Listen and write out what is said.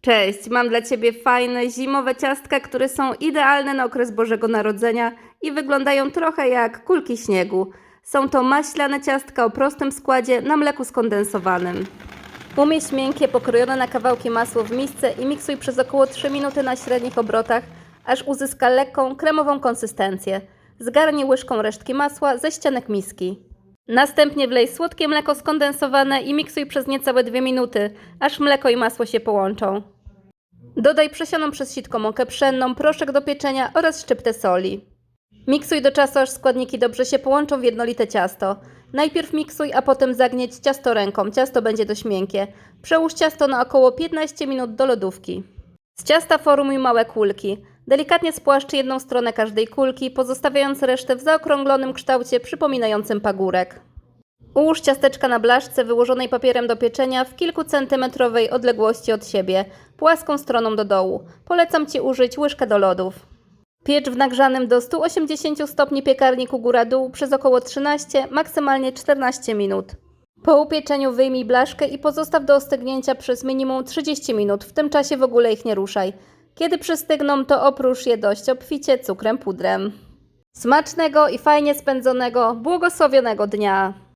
Cześć, mam dla Ciebie fajne zimowe ciastka, które są idealne na okres Bożego Narodzenia i wyglądają trochę jak kulki śniegu. Są to maślane ciastka o prostym składzie na mleku skondensowanym. Umieść miękkie, pokrojone na kawałki masło w misce i miksuj przez około 3 minuty na średnich obrotach, aż uzyska lekką, kremową konsystencję. Zgarnij łyżką resztki masła ze ścianek miski. Następnie wlej słodkie mleko skondensowane i miksuj przez niecałe 2 minuty, aż mleko i masło się połączą. Dodaj przesioną przez sitko mąkę pszenną, proszek do pieczenia oraz szczyptę soli. Miksuj do czasu, aż składniki dobrze się połączą w jednolite ciasto. Najpierw miksuj, a potem zagnieć ciasto ręką. Ciasto będzie dość miękkie. Przełóż ciasto na około 15 minut do lodówki. Z ciasta formuj małe kulki. Delikatnie spłaszcz jedną stronę każdej kulki, pozostawiając resztę w zaokrąglonym kształcie przypominającym pagórek. Ułóż ciasteczka na blaszce wyłożonej papierem do pieczenia w kilkucentymetrowej odległości od siebie, płaską stroną do dołu. Polecam Ci użyć łyżkę do lodów. Piecz w nagrzanym do 180 stopni piekarniku góra-dół przez około 13, maksymalnie 14 minut. Po upieczeniu wyjmij blaszkę i pozostaw do ostygnięcia przez minimum 30 minut, w tym czasie w ogóle ich nie ruszaj. Kiedy przystygną, to oprócz je dość obficie cukrem pudrem. Smacznego i fajnie spędzonego, błogosławionego dnia!